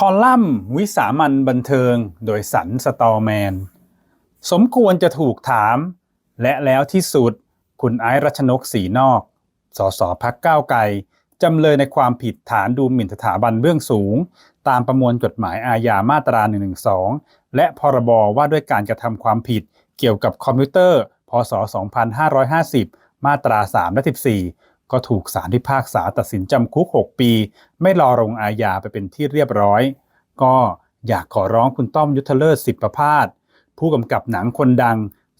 คอลัมน์วิสามันบันเทิงโดยสันสตอแมน สมควรจะถูกถาม และแล้วที่สุด คุณไอซ์รัชนกศรีนอก สสพักก้าวไกลจำเลยในความผิดฐานดูหมิ่นสถาบันเบื้องสูง ตามประมวลกฎหมายอาญามาตรา 112 และพรบว่าด้วยการกระทำความผิดเกี่ยวกับคอมพิวเตอร์ พศ 2550 มาตรา 3 และ 14 ก็ถูกศาลพิพากษาตัดสินจำคุก 6 ปี ไม่รอลงอาญาไปเป็นที่เรียบร้อย ก็อยากขอร้องคุณต้อมยุทธเลิศสิบประพาสผู้กำกับหนังคนดัง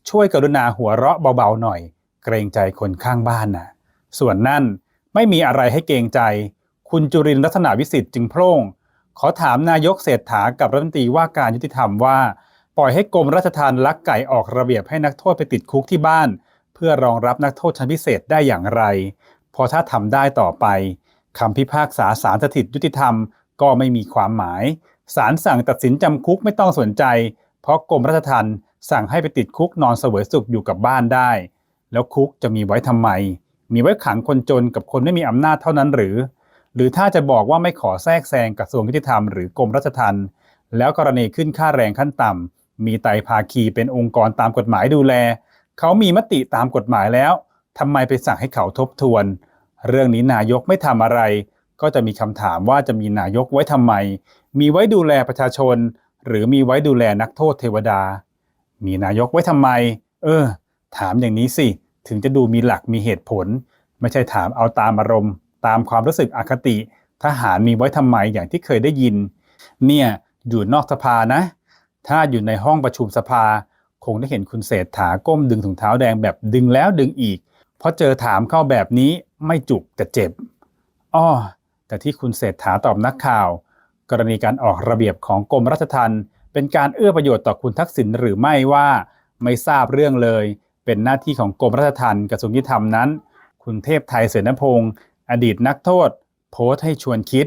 ช่วยกรุณาหัวเราะเบาๆหน่อย เกรงใจคนข้างบ้านนะส่วนนั่นไม่มีอะไรให้เกรงใจ คุณจุรินร์ลักษณะวิสิทธิ์จึงโพร่ง ขอถามนายกเศรษฐากับรัฐมนตรีว่าการยุติธรรมว่า ปล่อยให้กรมราชทัณฑ์ลักไก่ออกระเบียบให้นักโทษไปติดคุกที่บ้าน เพื่อรองรับนักโทษชั้นพิเศษได้อย่างไร เพอถ้าทำได้ต่อไปคำพิพากษาศาลสถิตยุติธรรมก็ไม่มีความหมายศาลสั่งตัดสินจำคุกไม่ต้องสนใจ เพราะกรมราชทัณฑ์สั่งให้ไปติดคุกนอนเสวยสุขอยู่กับบ้านได้ แล้วคุกจะมีไว้ทำไม มีไว้ขังคนจนกับคนไม่มีอำนาจเท่านั้นหรือ หรือถ้าจะบอกว่าไม่ขอแทรกแซงกระทรวงยุติธรรมหรือกรมราชทัณฑ์แล้วกรณีขึ้นค่าแรงขั้นต่ำมีไตรภาคีเป็นองค์กรตามกฎหมายดูแล เขามีมติตามกฎหมายแล้วทำไมไปสั่งให้เขาทบทวน เรื่องนี้นายกไม่ทำอะไร ก็จะมีคำถามว่าจะมีนายกไว้ทำไม มีไว้ดูแลประชาชน หรือมีไว้ดูแลนักโทษเทวดา มีนายกไว้ทำไม เออ ถามอย่างนี้สิ ถึงจะดูมีหลักมีเหตุผล ไม่ใช่ถามเอาตามอารมณ์ ตามความรู้สึกอคติ ทหารมีไว้ทำไมอย่างที่เคยได้ยิน เนี่ยอยู่นอกสภานะ ถ้าอยู่ในห้องประชุมสภา คงได้เห็นคุณเศรษฐาก้มดึงถุงเท้าแดงแบบดึงแล้วดึงอีก เพราะเจอถามเข้าแบบนี้ไม่จุกแต่เจ็บ อ้อ แต่ที่คุณเศรษฐาตอบนักข่าว กรณีการออกระเบียบของกรมราชทัณฑ์เป็นการเอื้อประโยชน์ต่อคุณทักษิณหรือไม่ว่าไม่ทราบเรื่องเลย เป็นหน้าที่ของกรมราชทัณฑ์กระทรวงยุติธรรมนั้น คุณเทพไทยเสนพงศ์อดีตนักโทษ โพสต์ให้ชวนคิด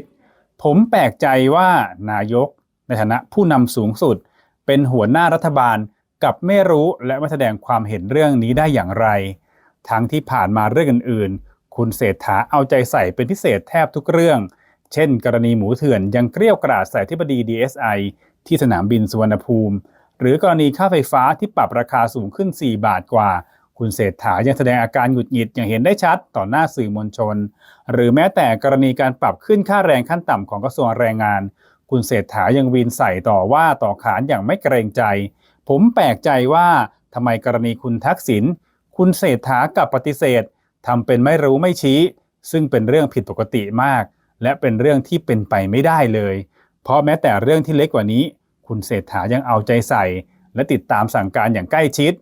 ผมแปลกใจว่านายก ในฐานะผู้นำสูงสุด เป็นหัวหน้ารัฐบาลกับไม่รู้และไม่แสดงความเห็นเรื่องนี้ได้อย่างไร ทั้งที่ผ่านมาเรื่องอื่นๆ คุณเศรษฐาเอาใจใส่เป็นพิเศษแทบทุกเรื่อง เช่น กรณีหมูเถื่อนยังเกลี้ยวกราดใส่ที่บดี DSI ที่สนามบินสุวรรณภูมิ หรือกรณีค่าไฟฟ้าที่ปรับราคาสูงขึ้น 4 บาทกว่า คุณเศรษฐายังแสดงอาการหงุดหงิดอย่างเห็นได้ชัดต่อหน้าสื่อมวลชน หรือแม้แต่กรณีการปรับขึ้นค่าแรงขั้นต่ำของกระทรวงแรงงาน คุณเศรษฐายังวีนใส่ต่อว่าต่อขานอย่างไม่เกรงใจ ผมแปลกใจว่าทำไมกรณีคุณทักษิณ คุณเศรษฐากับปฏิเสธทำเป็นไม่รู้ไม่ชี้ ซึ่งเป็นเรื่องผิดปกติมาก และเป็นเรื่องที่เป็นไปไม่ได้เลย เพราะแม้แต่เรื่องที่เล็กกว่านี้ คุณเศรษฐายังเอาใจใส่ และติดตามสั่งการอย่างใกล้ชิด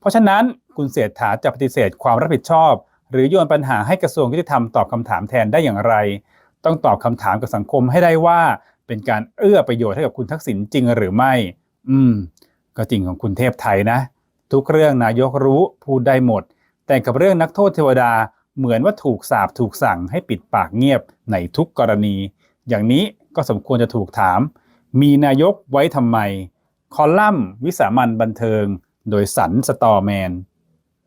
เพราะฉะนั้นคุณเศรษฐาจะปฏิเสธความรับผิดชอบ หรือโยนปัญหาให้กระทรวงยุติธรรมตอบคำถามแทนได้อย่างไร ต้องตอบคำถามกับสังคมให้ได้ว่า เป็นการเอื้อประโยชน์ให้กับคุณทักษิณจริงหรือไม่ อืม ก็จริงของคุณเทพไทยนะ ทุกเรื่องนายกรู้พูดได้หมด แต่กับเรื่องนักโทษเทวดาเหมือนว่าถูกสาบถูกสั่งให้ปิดปากเงียบในทุกกรณี อย่างนี้ก็สมควรจะถูกถาม มีนายกไว้ทำไม คอลัมน์วิสามันบันเทิง โดยสันสตอแมน